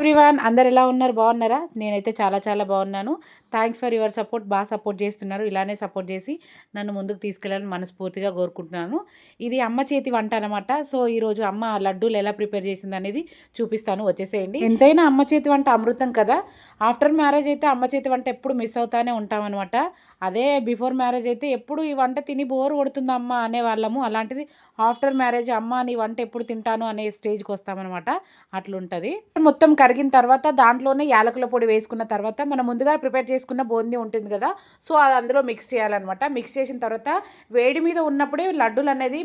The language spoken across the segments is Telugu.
ఎవ్రీవాన్ అందరు ఎలా ఉన్నారు? బాగున్నారా? నేనైతే చాలా చాలా బాగున్నాను. థ్యాంక్స్ ఫర్ యువర్ సపోర్ట్ బాగా సపోర్ట్ చేస్తున్నారు. ఇలానే సపోర్ట్ చేసి నన్ను ముందుకు తీసుకెళ్ళాలని మనస్ఫూర్తిగా కోరుకుంటున్నాను. ఇది అమ్మ చేతి వంట అనమాట సో ఈరోజు అమ్మ లడ్డూలు ఎలా ప్రిపేర్ చేసింది అనేది చూపిస్తాను. వచ్చేసేయండి. ఎంతైనా అమ్మ చేతి వంట అమృతం కదా? ఆఫ్టర్ మ్యారేజ్ అయితే అమ్మ చేతి వంట ఎప్పుడు మిస్ అవుతానే ఉంటామన్నమాట. అదే బిఫోర్ మ్యారేజ్ అయితే ఎప్పుడు ఈ వంట తిని బోర్ కొడుతుంది అమ్మ అనే వాళ్ళము. అలాంటిది ఆఫ్టర్ మ్యారేజ్ అమ్మ నీ వంట ఎప్పుడు తింటాను అనే స్టేజ్కి వస్తామన్నమాట. అట్లుంటుంది. మొత్తం కరిగిన తర్వాత దాంట్లోనే యాలకుల పొడి వేసుకున్న తర్వాత మనం ముందుగా ప్రిపేర్ చేసుకున్న బూందీ ఉంటుంది కదా సో అది అందులో మిక్స్ చేయాలన్నమాట. మిక్స్ చేసిన తర్వాత వేడి మీద ఉన్నప్పుడే లడ్డూలు అనేది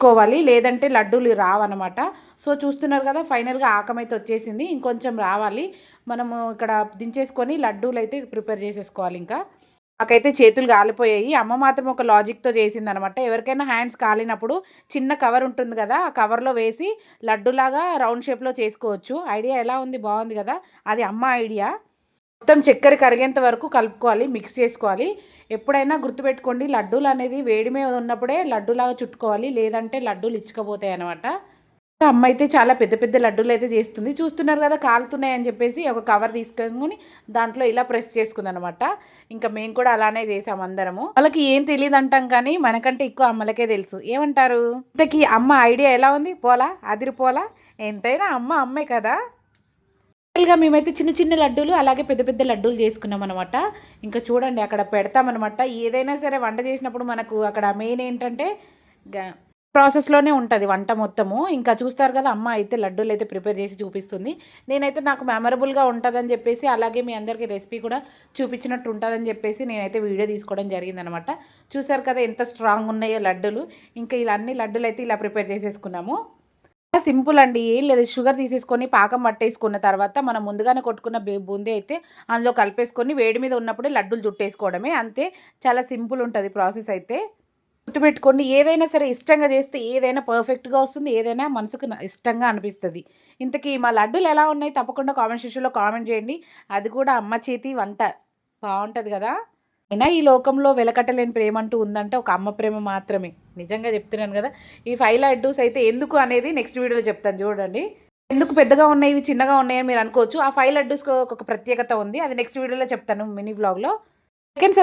కోవాలి లేదంటే లడ్డూలు రావన్నమాట. సో చూస్తున్నారు కదా ఫైనల్గా ఆకమైతే వచ్చేసింది. ఇంకొంచెం రావాలి. మనము ఇక్కడ దించేసుకొని లడ్డూలు అయితే ప్రిపేర్ చేసేసుకోవాలి ఇంకా. నాకైతే చేతులు కాలిపోయాయి. అమ్మ మాత్రం ఒక లాజిక్తో చేసింది అనమాట ఎవరికైనా హ్యాండ్స్ కాలినప్పుడు చిన్న కవర్ ఉంటుంది కదా ఆ కవర్లో వేసి లడ్డులాగా రౌండ్ షేప్లో చేసుకోవచ్చు. ఐడియా ఎలా ఉంది? బాగుంది కదా? అది అమ్మ ఐడియా మొత్తం చక్కెర కరిగేంత వరకు కలుపుకోవాలి మిక్స్ చేసుకోవాలి. ఎప్పుడైనా గుర్తుపెట్టుకోండి లడ్డూలు అనేది వేడి మీద ఉన్నప్పుడే లడ్డూలాగా చుట్టుకోవాలి. లేదంటే లడ్డూలు ఇచ్చకపోతాయి అనమాట అమ్మ అయితే చాలా పెద్ద పెద్ద లడ్డూలు అయితే చేస్తుంది. చూస్తున్నారు కదా కాలుతున్నాయి అని చెప్పేసి ఒక కవర్ తీసుకొని దాంట్లో ఇలా ప్రెస్ చేసుకుంది అనమాట ఇంకా మేము కూడా అలానే చేసాం అందరము. వాళ్ళకి ఏం తెలియదు అంటాం కానీ మనకంటే ఎక్కువ అమ్మలకే తెలుసు. ఏమంటారు? ఇంతకీ అమ్మ ఐడియా ఎలా ఉంది? పోలా? అదిరిపోలా? ఎంతైనా అమ్మ అమ్మే కదా. గా మేమైతే చిన్న చిన్న లడ్డూలు అలాగే పెద్ద పెద్ద లడ్డూలు చేసుకున్నాం అనమాట. ఇంకా చూడండి అక్కడ పెడతామన్నమాట ఏదైనా సరే వంట చేసినప్పుడు మనకు అక్కడ మెయిన్ ఏంటంటే ప్రాసెస్లోనే ఉంటుంది వంట మొత్తము. ఇంకా చూస్తారు కదా అమ్మ అయితే లడ్డూలు అయితే ప్రిపేర్ చేసి చూపిస్తుంది. నేనైతే నాకు మెమరబుల్గా ఉంటుందని చెప్పేసి అలాగే మీ అందరికీ రెసిపీ కూడా చూపించినట్టు ఉంటుందని చెప్పేసి నేనైతే వీడియో తీసుకోవడం జరిగిందనమాట. చూసారు కదా ఎంత స్ట్రాంగ్ ఉన్నాయో లడ్డూలు. ఇంకా ఇలా అన్ని లడ్డూలు అయితే ఇలా ప్రిపేర్ చేసేసుకున్నాము. సింపుల్ అండి ఏం లేదు. షుగర్ తీసేసుకొని పాకం పట్టేసుకున్న తర్వాత మనం ముందుగానే కొట్టుకున్న బూందీ అయితే అందులో కలిపేసుకొని వేడి మీద ఉన్నప్పుడే లడ్డూలు చుట్టేసుకోవడమే అంతే చాలా సింపుల్ ఉంటుంది ప్రాసెస్ అయితే. గుర్తుపెట్టుకోండి ఏదైనా సరే ఇష్టంగా చేస్తే ఏదైనా పర్ఫెక్ట్గా వస్తుంది ఏదైనా మనసుకు ఇష్టంగా అనిపిస్తుంది. ఇంతకీ మా లడ్డూలు ఎలా ఉన్నాయి తప్పకుండా కామెంట్ సెక్షన్లో కామెంట్ చేయండి. అది కూడా అమ్మ చేతి వంట. బాగుంటుంది కదా? అయినా ఈ లోకంలో వెలకట్టలేని ప్రేమ అంటూ ఉందంటే ఒక అమ్మ ప్రేమ మాత్రమే. నిజంగా చెప్తున్నాను కదా? ఈ ఫైవ్ లడ్డూస్ అయితే ఎందుకు అనేది నెక్స్ట్ వీడియోలో చెప్తాను చూడండి. ఎందుకు పెద్దగా ఉన్నాయి ఇవి చిన్నగా ఉన్నాయని మీరు అనుకోవచ్చు. ఆ ఫైవ్ లడ్డూస్కి ఒక ప్రత్యేకత ఉంది. అది నెక్స్ట్ వీడియోలో చెప్తాను మినీ వ్లాగ్లో. సెకండ్